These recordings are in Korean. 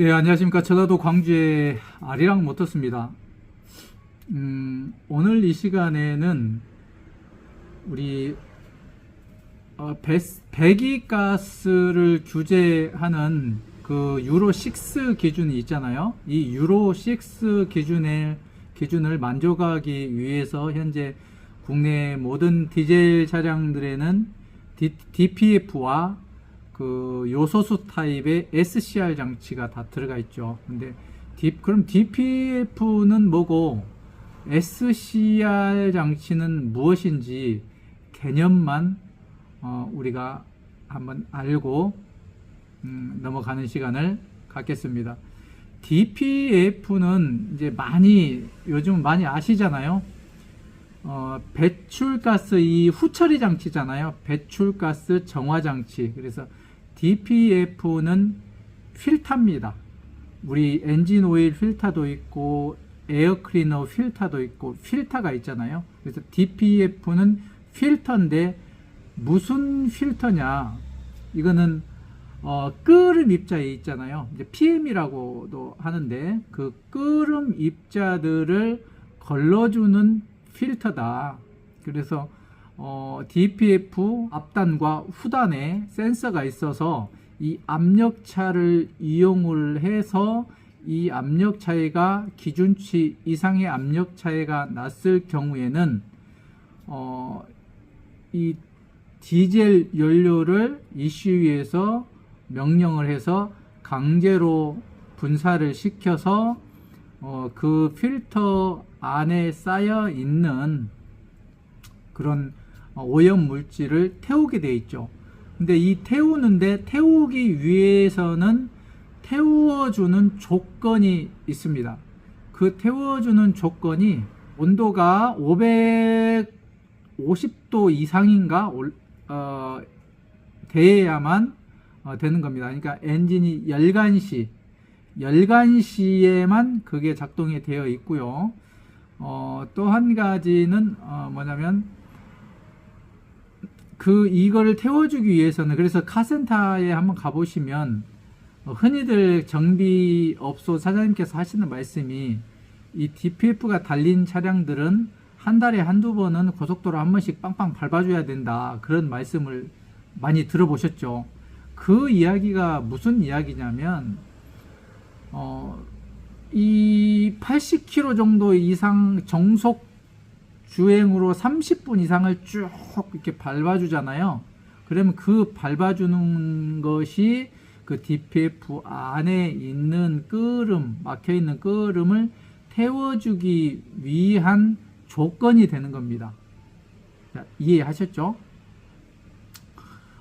네, 안녕하십니까. 전라도 광주의 아리랑 모터스입니다. 음, 오늘 이 시간에는 우리 어, 배, 배기가스를 규제하는 그 유로 6 기준이 있잖아요. 이 유로 6 기준의 기준을 만족하기 위해서 현재 국내 모든 디젤 차량들에는 DPF와 그 요소수 타입의 SCR 장치가 다 들어가 있죠. 근데 D, 그럼 DPF는 뭐고 SCR 장치는 무엇인지 개념만 어, 우리가 한번 알고 음, 넘어가는 시간을 갖겠습니다. DPF는 이제 많이 요즘 많이 아시잖아요. 어, 배출가스 이 후처리 장치잖아요. 배출가스 정화 장치. 그래서 DPF는 필터입니다. 우리 엔진 오일 필터도 있고 에어 클리너 필터도 있고 필터가 있잖아요. 그래서 DPF는 필터인데 무슨 필터냐? 이거는 어, 끓음 입자에 있잖아요. 이제 PM이라고도 하는데 그 끓음 입자들을 걸러주는 필터다. 그래서 어, DPF 앞단과 후단에 센서가 있어서 이 압력차를 이용을 해서 이 압력 차이가 기준치 이상의 압력 차이가 났을 경우에는 어, 이 디젤 연료를 이슈위에서 명령을 해서 강제로 분사를 시켜서 어, 그 필터 안에 쌓여 있는 그런 어, 오염 물질을 태우게 돼 있죠. 근데 이 태우는데 태우기 위해서는 태워주는 조건이 있습니다. 그 태워주는 조건이 온도가 550도 이상인가 어, 돼야만 어, 되는 겁니다. 그러니까 엔진이 열간 시, 열간 시에만 그게 작동이 되어 있고요. 어, 또 한 가지는 어, 뭐냐면 그 이거를 태워주기 위해서는 그래서 카센터에 한번 가보시면 어, 흔히들 정비업소 사장님께서 하시는 말씀이 이 DPF가 달린 차량들은 한 달에 한두 번은 고속도로 한 번씩 빵빵 밟아줘야 된다 그런 말씀을 많이 들어보셨죠. 그 이야기가 무슨 이야기냐면 어, 이 80km 정도 이상 정속 주행으로 30분 이상을 쭉 이렇게 밟아주잖아요. 그러면 그 밟아주는 것이 그 DPF 안에 있는 끓음, 막혀 있는 끓음을 태워주기 위한 조건이 되는 겁니다. 자, 이해하셨죠?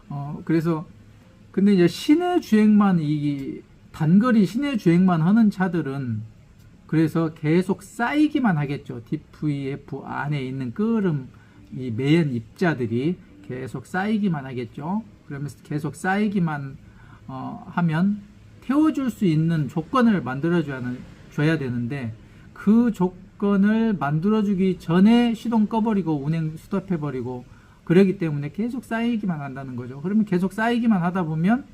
어, 그래서 근데 이제 시내 주행만 이 단거리 시내 주행만 하는 차들은 그래서 계속 쌓이기만 하겠죠. DVF 안에 있는 끓음 이 매연 입자들이 계속 쌓이기만 하겠죠. 그러면서 계속 쌓이기만 어, 하면 태워줄 수 있는 조건을 만들어줘야 줘야 되는데 그 조건을 만들어주기 전에 시동 꺼버리고 운행 스톱해버리고 그러기 때문에 계속 쌓이기만 한다는 거죠. 그러면 계속 쌓이기만 하다 보면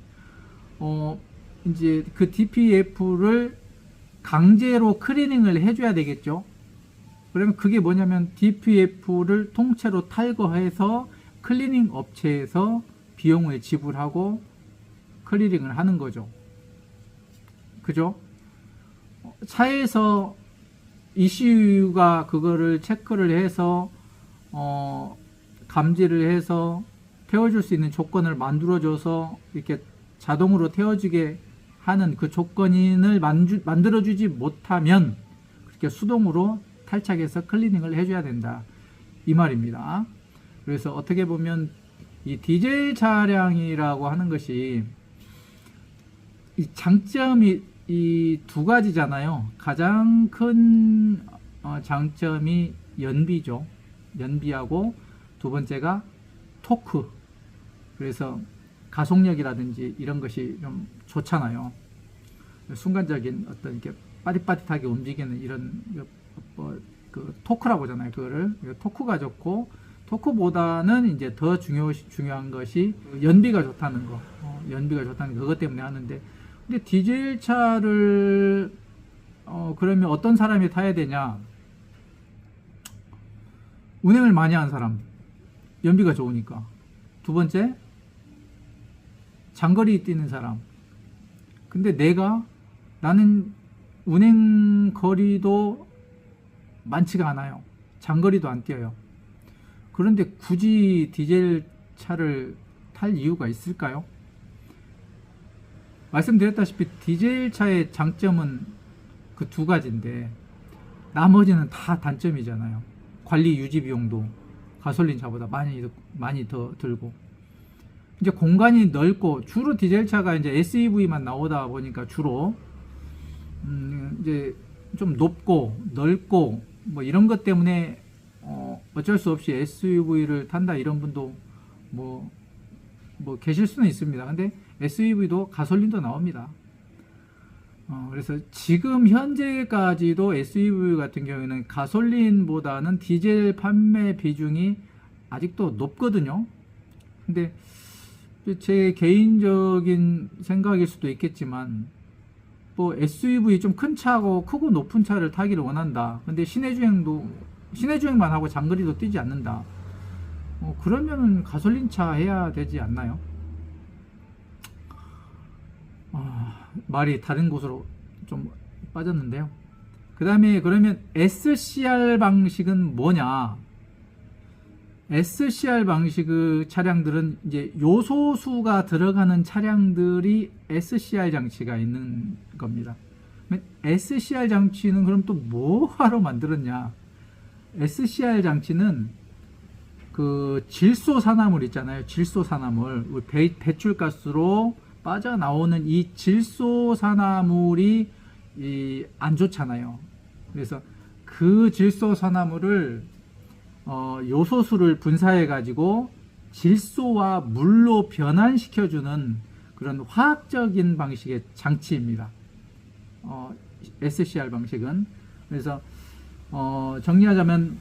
어 이제 그 DPF를 강제로 클리닝을 해줘야 되겠죠. 그러면 그게 뭐냐면 DPF를 통째로 탈거해서 클리닝 업체에서 비용을 지불하고 클리닝을 하는 거죠. 그죠? 차에서 ECU가 그거를 체크를 해서 어 감지를 해서 태워줄 수 있는 조건을 만들어줘서 이렇게 자동으로 태워지게 하는 그 조건을 만들어주지 못하면 그렇게 수동으로 탈착해서 클리닝을 해줘야 된다. 이 말입니다. 그래서 어떻게 보면 이 디젤 차량이라고 하는 것이 이 장점이 이 두 가지잖아요. 가장 큰 어, 장점이 연비죠. 연비하고 두 번째가 토크. 그래서 가속력이라든지 이런 것이 좀 좋잖아요. 순간적인 어떤 이렇게 빠릿빠릿하게 움직이는 이런 뭐, 그 토크라고 하잖아요. 그거를 토크가 좋고 토크보다는 이제 더 중요 중요한 것이 연비가 좋다는 거. 어, 연비가 좋다는 거 그것 때문에 하는데 근데 디젤 차를 어 그러면 어떤 사람이 타야 되냐? 운행을 많이 한 사람, 연비가 좋으니까. 두 번째, 장거리 뛰는 사람. 근데 내가 나는 운행 거리도 많지가 않아요. 장거리도 안 뛰어요. 그런데 굳이 디젤 차를 탈 이유가 있을까요? 말씀드렸다시피 디젤 차의 장점은 그 두 가지인데 나머지는 다 단점이잖아요. 관리 유지 비용도 가솔린 차보다 많이 더- 많이 더 들고 이제 공간이 넓고 주로 디젤 차가 이제 SUV만 나오다 보니까 주로 음 이제 좀 높고 넓고 뭐 이런 것 때문에 어 어쩔 수 없이 SUV를 탄다 이런 분도 뭐뭐 계실 수는 있습니다. 근데 SUV도 가솔린도 나옵니다. 어, 그래서 지금 현재까지도 SUV 같은 경우에는 가솔린보다는 디젤 판매 비중이 아직도 높거든요. 근데 제 개인적인 생각일 수도 있겠지만 뭐 SUV 좀 큰 차고 크고 높은 차를 타기를 원한다. 근데 시내 주행도 시내 주행만 하고 장거리도 뛰지 않는다. 어, 그러면은 가솔린 차 해야 되지 않나요? 아, 말이 다른 곳으로 좀 빠졌는데요. 그 다음에 그러면 SCR 방식은 뭐냐? SCR 방식의 차량들은 이제 요소수가 들어가는 차량들이 SCR 장치가 있는 겁니다. SCR 장치는 그럼 또 뭐하러 만들었냐? SCR 장치는 그 질소 산화물 있잖아요. 질소 산화물 우리 배, 배출가스로 빠져나오는 이 질소 산화물이 이 안 좋잖아요. 그래서 그 질소 산화물을 어, 요소수를 분사해 가지고 질소와 물로 변환시켜주는 그런 화학적인 방식의 장치입니다. 어, SCR 방식은 그래서 어, 정리하자면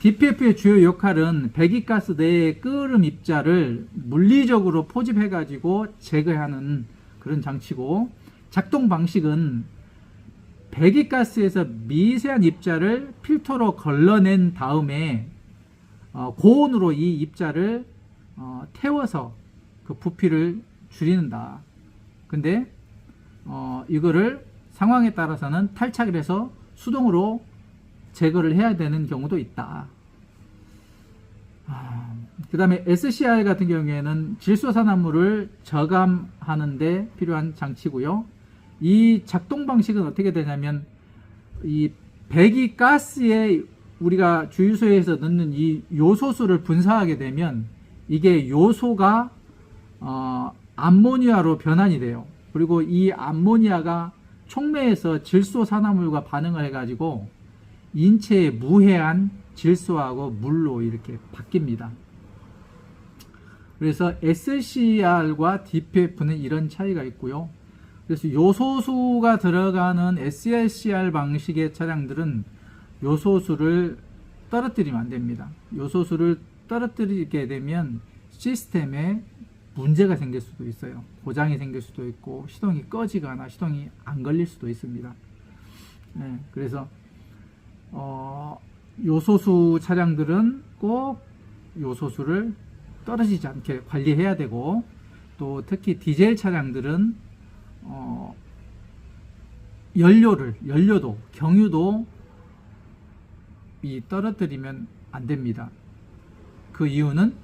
DPF의 주요 역할은 배기가스 내의 끓음 입자를 물리적으로 포집해 가지고 제거하는 그런 장치고 작동 방식은 배기가스에서 미세한 입자를 필터로 걸러낸 다음에 어, 고온으로 이 입자를 어, 태워서 그 부피를 줄이는다. 근데 어, 이거를 상황에 따라서는 탈착을 해서 수동으로 제거를 해야 되는 경우도 있다. 그 다음에 SCR 같은 경우에는 질소산화물을 저감하는데 필요한 장치고요. 이 작동 방식은 어떻게 되냐면 이 배기 가스에 우리가 주유소에서 넣는 이 요소수를 분사하게 되면 이게 요소가 어, 암모니아로 변환이 돼요. 그리고 이 암모니아가 촉매에서 질소산화물과 반응을 해가지고 인체에 무해한 질소하고 물로 이렇게 바뀝니다. 그래서 SCR과 DPF는 이런 차이가 있고요. 그래서 요소수가 들어가는 SCR 방식의 차량들은 요소수를 떨어뜨리면 안 됩니다. 요소수를 떨어뜨리게 되면 시스템에 문제가 생길 수도 있어요. 고장이 생길 수도 있고 시동이 꺼지거나 시동이 안 걸릴 수도 있습니다. 네, 그래서 어, 요소수 차량들은 꼭 요소수를 떨어지지 않게 관리해야 되고 또 특히 디젤 차량들은 어, 연료를 연료도 경유도 이 떨어뜨리면 안 됩니다. 그 이유는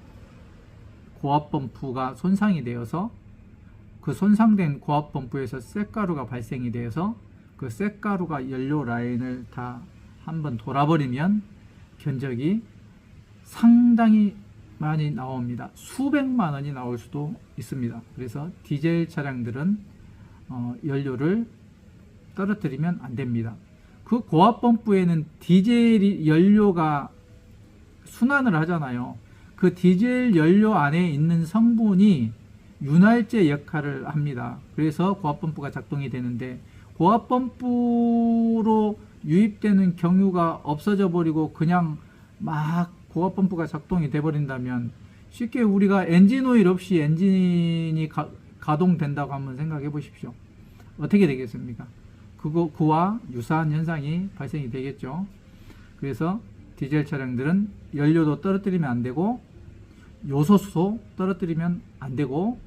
고압 펌프가 손상이 되어서 그 손상된 고압 펌프에서 쇳가루가 발생이 되어서 그 쇳가루가 연료 라인을 다 한번 돌아버리면 견적이 상당히 많이 나옵니다. 수백만 원이 나올 수도 있습니다. 그래서 디젤 차량들은 어, 연료를 떨어뜨리면 안 됩니다. 그 고압 펌프에는 디젤 연료가 순환을 하잖아요. 그 디젤 연료 안에 있는 성분이 윤활제 역할을 합니다. 그래서 고압 펌프가 작동이 되는데 고압 펌프로 유입되는 경유가 없어져 버리고 그냥 막 고압 펌프가 작동이 돼 버린다면 쉽게 우리가 엔진 오일 없이 엔진이 가, 가동된다고 한번 생각해 보십시오. 어떻게 되겠습니까? 그거 그와 유사한 현상이 발생이 되겠죠. 그래서 디젤 차량들은 연료도 떨어뜨리면 안 되고 요소수 떨어뜨리면 안 되고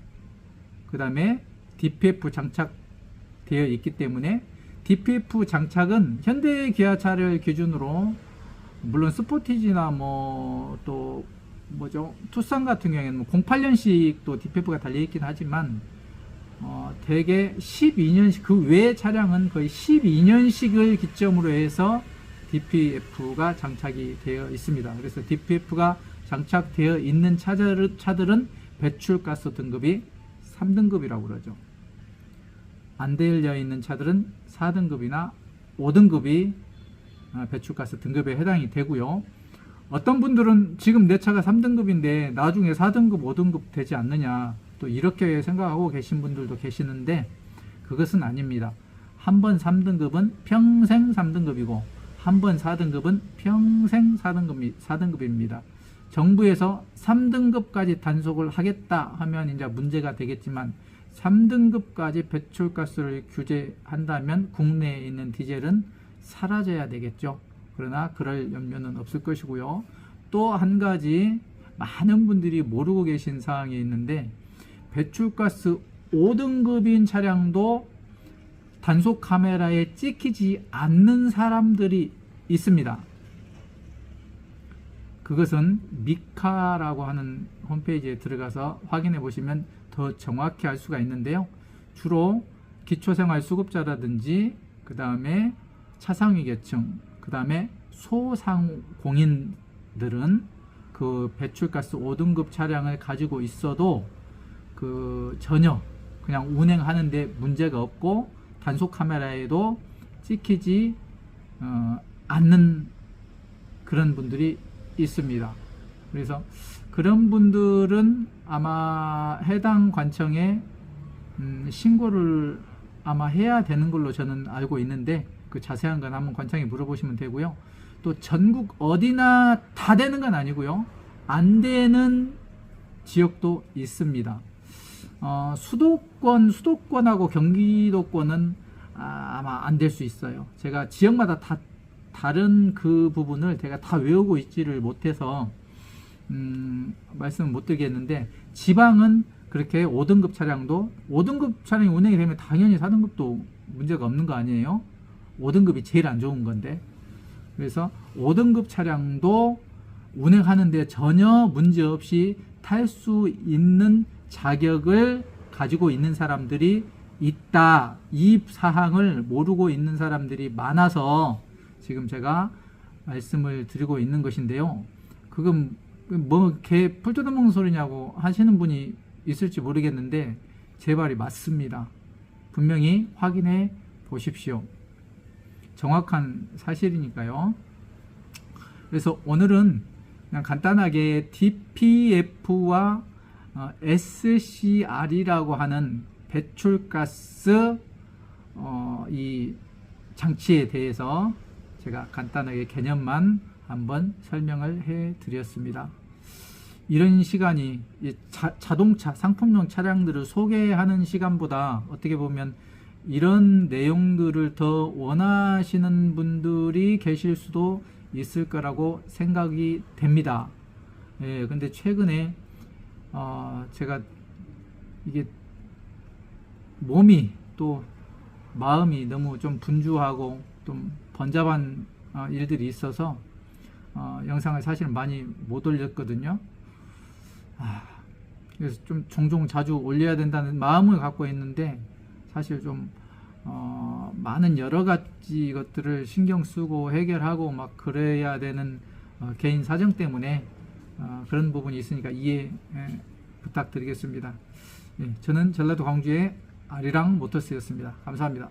그 다음에 DPF 장착되어 있기 때문에 DPF 장착은 현대 기아차를 기준으로 물론 스포티지나 뭐 또 뭐죠 투싼 같은 경우에는 뭐 08년식도 DPF가 달려 있긴 하지만 어, 대개 12년식 그외 차량은 거의 12년식을 기점으로 해서 DPF가 장착이 되어 있습니다. 그래서 DPF가 장착되어 있는 차들, 차들은 배출가스 등급이 3등급이라고 그러죠. 안 되어 있는 차들은 4등급이나 5등급이 아, 배출가스 등급에 해당이 되고요. 어떤 분들은 지금 내 차가 3등급인데 나중에 4등급, 5등급 되지 않느냐 또 이렇게 생각하고 계신 분들도 계시는데 그것은 아닙니다. 한 번 3등급은 평생 3등급이고 한 번 4등급은 평생 4등급, 4등급입니다. 정부에서 3등급까지 단속을 하겠다 하면 이제 문제가 되겠지만 3등급까지 배출가스를 규제한다면 국내에 있는 디젤은 사라져야 되겠죠. 그러나 그럴 염려는 없을 것이고요. 또 한 가지 많은 분들이 모르고 계신 사항이 있는데 배출가스 5등급인 차량도 단속 카메라에 찍히지 않는 사람들이 있습니다. 그것은 미카라고 하는 홈페이지에 들어가서 확인해 보시면 더 정확히 알 수가 있는데요. 주로 기초생활 수급자라든지 그 다음에 차상위 계층, 그 다음에 소상공인들은 그 배출가스 5등급 차량을 가지고 있어도 그 전혀 그냥 운행하는데 문제가 없고 단속 카메라에도 찍히지 어, 않는 그런 분들이 있습니다. 그래서 그런 분들은 아마 해당 관청에 음, 신고를 아마 해야 되는 걸로 저는 알고 있는데 그 자세한 건 한번 관청에 물어보시면 되고요. 또 전국 어디나 다 되는 건 아니고요. 안 되는 지역도 있습니다. 어, 수도권, 수도권하고 경기도권은 아, 아마 안 될 수 있어요. 제가 지역마다 다 다른 그 부분을 제가 다 외우고 있지를 못해서 음, 말씀을 못 드리겠는데 지방은 그렇게 5등급 차량도 5등급 차량이 운행이 되면 당연히 4등급도 문제가 없는 거 아니에요? 5등급이 제일 안 좋은 건데 그래서 5등급 차량도 운행하는데 전혀 문제 없이 탈 수 있는 자격을 가지고 있는 사람들이 있다. 이 사항을 모르고 있는 사람들이 많아서 지금 제가 말씀을 드리고 있는 것인데요. 그건 뭐개 풀뜯어 먹는 소리냐고 하시는 분이 있을지 모르겠는데 제 말이 맞습니다. 분명히 확인해 보십시오. 정확한 사실이니까요. 그래서 오늘은 그냥 간단하게 DPF와 어, SCR이라고 하는 배출가스 어, 이 장치에 대해서 제가 간단하게 개념만 한번 설명을 해 드렸습니다. 이런 시간이 자, 자동차 상품용 차량들을 소개하는 시간보다 어떻게 보면 이런 내용들을 더 원하시는 분들이 계실 수도 있을 거라고 생각이 됩니다. 예, 근데 최근에 어, 제가 이게 몸이 또 마음이 너무 좀 분주하고 좀 번잡한 어, 일들이 있어서 어, 영상을 사실 많이 못 올렸거든요. 아, 그래서 좀 종종 자주 올려야 된다는 마음을 갖고 있는데 사실 좀 어, 많은 여러 가지 것들을 신경 쓰고 해결하고 막 그래야 되는 어, 개인 사정 때문에 어, 그런 부분이 있으니까 이해 예, 부탁드리겠습니다. 예, 저는 전라도 광주의 아리랑 모터스였습니다. 감사합니다.